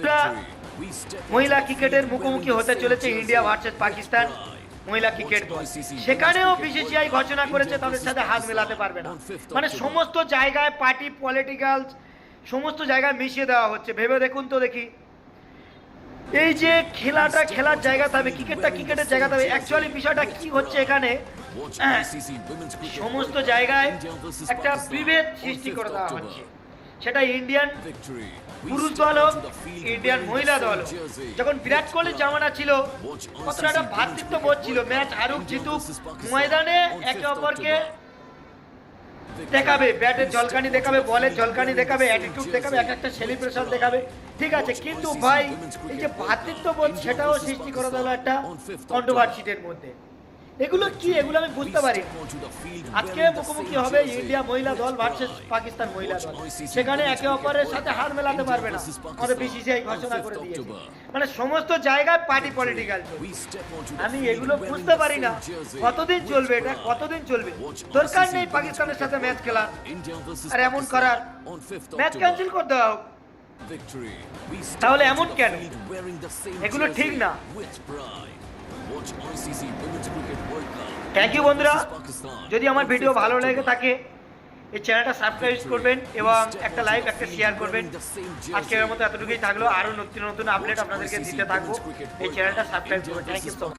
একটা মহিলা ক্রিকেটের মুখোমুখি হতে চলেছে ইন্ডিয়া ভার্সেস পাকিস্তান মহিলা ক্রিকেট সেখানেও বিসিসিআই ঘোষণা করেছে তাদের সাথে হাত মেলাতে পারবে না। মানে সমস্ত জায়গায় পার্টি পলিটিক্যাল সমস্ত জায়গায় মিশিয়ে দেওয়া হচ্ছে। ভেবে দেখুন তো দেখি। এই যে খেলাটা খেলার জায়গা থাকবে ক্রিকেটটা ক্রিকেটের জায়গা থাকবে। অ্যাকচুয়ালি বিষয়টা কি হচ্ছে এখানে? সমস্ত জায়গায় একটা বিভেদ সৃষ্টি করে দেওয়া হচ্ছে। সেটা ইন্ডিয়ান পুরুষ দল হোক ইন্ডিয়ান মহিলা দল যখন বিরাট কোহলির জামানা ছিল কতটা একটা ভ্রাতৃত্ব বোধ ছিল। ম্যাচ হারুক জিতুক ময়দানে একে অপরকে দেখাবে ব্যাটের জলকানি দেখাবে বলের জলকানি দেখাবে অ্যাটিটিউড দেখাবে এক একটা সেলিব্রেশন দেখাবে। ঠিক আছে কিন্তু ভাই এই যে ভ্রাতৃত্ববোধ সেটাও সৃষ্টি করে দিল একটা কন্ট্রোভার্সিটের মধ্যে। এগুলো কি? এগুলো আমি বুঝতে পারি। আজকে মুখোমুখি হবে ইন্ডিয়া মহিলা দল ভার্সেস পাকিস্তান মহিলা দল। সেখানে একে অপরের সাথে হার মেলাতে পারবে না। আমাদের বিসিসিআই ঘোষণা করে দিয়েছে। মানে সমস্ত জায়গায় পার্টি পলিটিক্যাল আমি এগুলো বুঝতে পারি না। কতদিন চলবে এটা? কতদিন চলবে? দরকার নেই পাকিস্তানের সাথে ম্যাচ খেলা আর এমন করার ম্যাচ ক্যান্সেল করে দেওয়া হোক তাহলে এমন কেন? এগুলো ঠিক না। থ্যাংক ইউ বন্ধুরা। যদি আমার ভিডিও ভালো লেগে থাকে এই চ্যানেলটা সাবস্ক্রাইব করবেন এবং একটা লাইক একটা শেয়ার করবেন। আজকের মতো এতটুকুই থাকল। আরও নতুন নতুন আপডেট আপনাদেরকে দিতে থাকব। এই চ্যানেলটা সাবস্ক্রাইব করবেন। Thank you so